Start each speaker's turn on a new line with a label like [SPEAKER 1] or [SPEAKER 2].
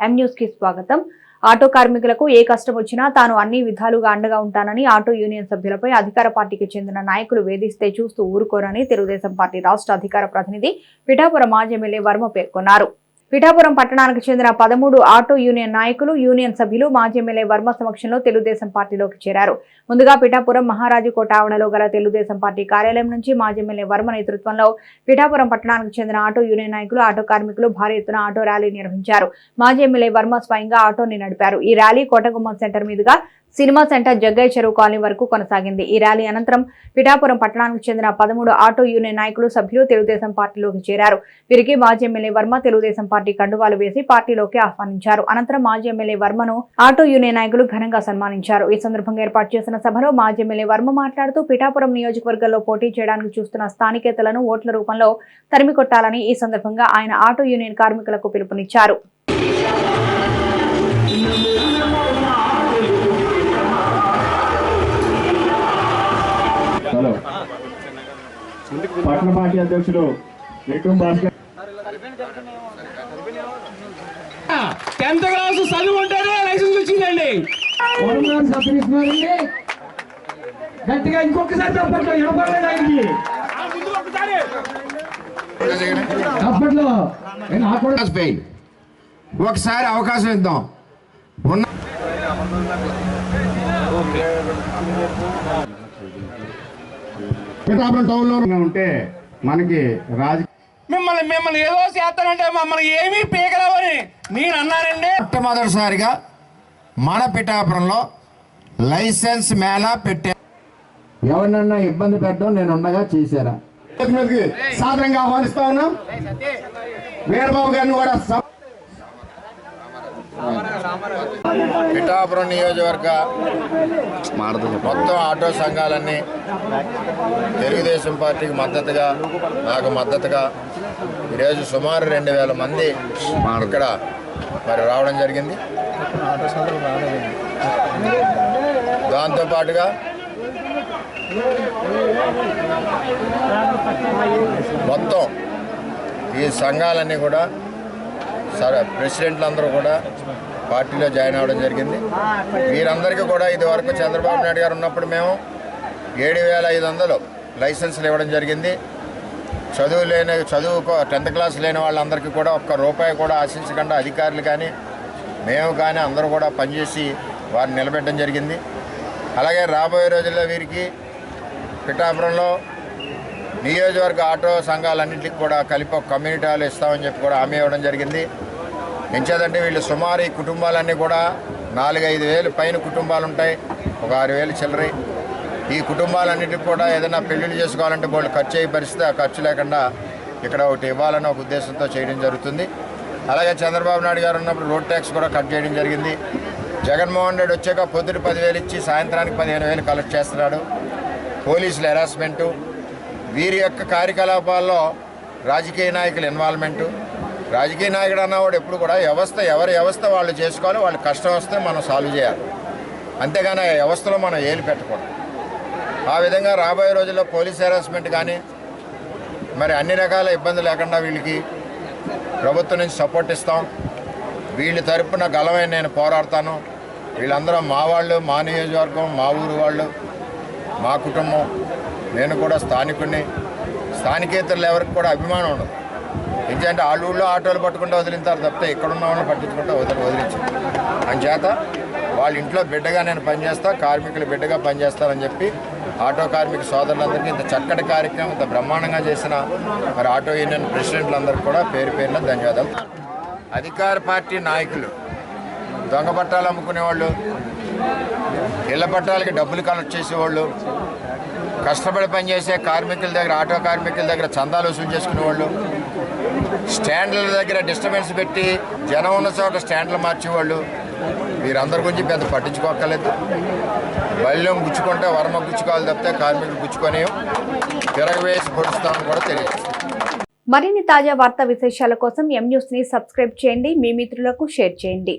[SPEAKER 1] ఎం న్యూస్కి స్వాగతం. ఆటో కార్మికులకు ఏ కష్టం వచ్చినా తాను అన్ని విధాలుగా అండగా ఉంటానని ఆటో యూనియన్ సభ్యులపై అధికార పార్టీకి చెందిన నాయకులు వేధిస్తే చూస్తూ ఊరుకోరని తెలుగుదేశం పార్టీ రాష్ట్ర అధికార ప్రతినిధి పిఠాపురం మాజీ ఎమ్మెల్యే వర్మ పేర్కొన్నారు. పిఠాపురం పట్టణానికి చెందిన పదమూడు ఆటో యూనియన్ నాయకులు యూనియన్ సభ్యులు మాజీ ఎమ్మెల్యే వర్మ సమక్షంలో తెలుగుదేశం పార్టీలోకి చేరారు. ముందుగా పిఠాపురం మహారాజు కోట ఆవరణలో గల తెలుగుదేశం పార్టీ కార్యాలయం నుంచి మాజీ ఎమ్మెల్యే వర్మ నేతృత్వంలో పిఠాపురం పట్టణానికి చెందిన ఆటో యూనియన్ నాయకులు ఆటో కార్మికులు భారీ ఎత్తున ఆటో ర్యాలీ నిర్వహించారు. మాజీ ఎమ్మెల్యే వర్మ స్వయంగా ఆటోని నడిపారు. ఈ ర్యాలీ కోటగుమ్మం సెంటర్ మీదుగా cinema centre Jaggayya Cheruvu colony వరకు కొనసాగింది. ఈ ర్యాలీ అనంతరం పిఠాపురం పట్టణానికి చెందిన పదమూడు ఆటో యూనియన్ నాయకులు సభ్యులు తెలుగుదేశం పార్టీలోకి చేరారు. వీరికి మాజీ ఎమ్మెల్యే వర్మ తెలుగుదేశం పార్టీ కండువాలు వేసి పార్టీలోకి ఆహ్వానించారు. అనంతరం మాజీ ఎమ్మెల్యే వర్మను ఆటో యూనియన్ నాయకులు ఘనంగా సన్మానించారు. ఈ సందర్భంగా ఏర్పాటు చేసిన సభలో మాజీ ఎమ్మెల్యే వర్మ మాట్లాడుతూ పిఠాపురం నియోజకవర్గంలో పోటీ చేయడానికి చూస్తున్న స్థానికేతలను ఓట్ల రూపంలో తరిమి కొట్టాలని ఈ సందర్భంగా ఆయన ఆటో యూనియన్ కార్మికులకు పిలుపునిచ్చారు.
[SPEAKER 2] హలో పట్టణ పార్టీ అధ్యక్షుడు విక్రమ్ భాస్కర్.
[SPEAKER 3] టెన్త్ క్లాస్ చదువు ఉంటేనే లైసెన్స్ వచ్చిందండి.
[SPEAKER 4] గట్టిగా ఇంకొకసారి తప్పట్లో ఇవ్వబడలేదు ఆయనకి. అప్పట్లో నేను ఆ కూడా
[SPEAKER 5] ఫెయిల్ ఒకసారి అవకాశం ఇద్దాం. ఉన్న పిఠాపురం టౌన్లో ఉంటే మనకి రాజ
[SPEAKER 3] మిమ్మల్ని మిమ్మల్ని ఏదో చేస్తానంటే మమ్మల్ని ఏమీ పీకరావని మీరు అన్నారండి
[SPEAKER 5] మొట్టమొదటిసారిగా మన పిఠాపురంలో లైసెన్స్ మేళా పెట్టే ఎవరినన్నా ఇబ్బంది పెట్టడం నేను ఉండగా చేశారా సాధారణంగా ఆహ్వానిస్తా ఉన్నాం. వీరబాబు గారిని కూడా పిఠాపురం నియోజకవర్గ మొత్తం ఆటో సంఘాలన్నీ తెలుగుదేశం పార్టీకి మద్దతుగా నాకు మద్దతుగా ఈరోజు సుమారు రెండు వేల మంది ఇక్కడ మరి రావడం జరిగింది. దాంతోపాటుగా మొత్తం ఈ సంఘాలన్నీ కూడా ప్రెసిడెంట్లు అందరూ కూడా పార్టీలో జాయిన్ అవ్వడం జరిగింది. వీరందరికీ కూడా ఇది వరకు చంద్రబాబు నాయుడు గారు ఉన్నప్పుడు మేము ఏడు వేల ఐదు వందలు లైసెన్సులు ఇవ్వడం జరిగింది. చదువు లేని చదువు టెన్త్ క్లాస్ లేని వాళ్ళందరికీ కూడా ఒక్క రూపాయి కూడా ఆశించకుండా అధికారులు కానీ మేము కానీ అందరూ కూడా పనిచేసి వారిని నిలబెట్టడం జరిగింది. అలాగే రాబోయే రోజుల్లో వీరికి పిఠాపురంలో నియోజకవర్గ ఆటో సంఘాలన్నింటికి కూడా కలిపి ఒక కమ్యూనిటీ హాల్ ఇస్తామని చెప్పి కూడా హామీ ఇవ్వడం జరిగింది. ఎంచేదంటే వీళ్ళు సుమారు ఈ కుటుంబాలన్నీ కూడా నాలుగైదు వేలు పైన కుటుంబాలు ఉంటాయి ఒక ఆరు వేలు చిల్లరి. ఈ కుటుంబాలన్నిటికి కూడా ఏదైనా పెళ్ళిళ్ళు చేసుకోవాలంటే వాళ్ళు ఖర్చు అయ్యే పరిస్థితి ఆ ఖర్చు లేకుండా ఇక్కడ ఒకటి ఇవ్వాలని ఒక ఉద్దేశంతో చేయడం జరుగుతుంది. అలాగే చంద్రబాబు నాయుడు గారు ఉన్నప్పుడు రోడ్ ట్యాక్స్ కూడా కట్ చేయడం జరిగింది. జగన్మోహన్ రెడ్డి వచ్చాక పొద్దుట పదివేలు ఇచ్చి సాయంత్రానికి పదిహేను వేలు కలెక్ట్ చేస్తున్నాడు. పోలీసులు హెరాస్మెంటు వీరి యొక్క కార్యకలాపాల్లో రాజకీయ నాయకుల ఇన్వాల్వ్మెంటు రాజకీయ నాయకుడు అన్నవాడు ఎప్పుడు కూడా వ్యవస్థ ఎవరి వ్యవస్థ వాళ్ళు చేసుకోవాలి వాళ్ళు కష్టం వస్తే మనం సాల్వ్ చేయాలి. అంతేగాని ఆ వ్యవస్థలో మనం ఏలు పెట్టకూడదు. ఆ విధంగా రాబోయే రోజుల్లో పోలీస్ హెరాస్మెంట్ కానీ మరి అన్ని రకాల ఇబ్బంది లేకుండా వీళ్ళకి ప్రభుత్వం నుంచి సపోర్ట్ ఇస్తాం. వీళ్ళ తరపున గలమై నేను పోరాడతాను. వీళ్ళందరూ మా వాళ్ళు మా నియోజకవర్గం మా ఊరు వాళ్ళు మా కుటుంబం. నేను కూడా స్థానికుడిని స్థానికేతరులు ఎవరికి కూడా అభిమానం ఉండదు. ఎందుకంటే వాళ్ళ ఊళ్ళో ఆటోలు పట్టుకుంటూ వదిలింటారు తప్పితే ఇక్కడ ఉన్న వాళ్ళని పట్టించుకుంటూ వదిలి వదిలించారు. అంచేత వాళ్ళ ఇంట్లో బిడ్డగా నేను పనిచేస్తా కార్మికులు బిడ్డగా పనిచేస్తానని చెప్పి ఆటో కార్మిక సోదరులందరికీ ఇంత చక్కటి కార్యక్రమం ఇంత బ్రహ్మాండంగా చేసిన మరి ఆటో యూనియన్ ప్రెసిడెంట్లందరికీ కూడా పేరు పేరున ధన్యవాదాలు. అధికార పార్టీ నాయకులు దొంగ పట్టాలు అమ్ముకునేవాళ్ళు ఇళ్ళ పట్టాలకి డబ్బులు కలెక్ట్ చేసేవాళ్ళు కష్టపడి పనిచేసే కార్మికుల దగ్గర ఆటో కార్మికుల దగ్గర చందాలు వసూలు చేసుకునేవాళ్ళు స్టాండ్ల దగ్గర డిస్టర్బెన్స్ పెట్టి జనం ఉన్న చోట స్టాండ్లు మార్చేవాళ్ళు. వీరందరి గురించి పెద్ద పట్టించుకోక్కర్లేదు. బల్యం గుచ్చుకుంటే వర్మ గుచ్చుకోవాలి తప్పితే కార్మికులు గుచ్చుకొని తిరగవేసి పొడుస్తామని కూడా తెలియదు.
[SPEAKER 1] మరిన్ని తాజా వార్తా విశేషాల కోసం ఎం న్యూస్ని సబ్స్క్రైబ్ చేయండి. మీ మిత్రులకు షేర్ చేయండి.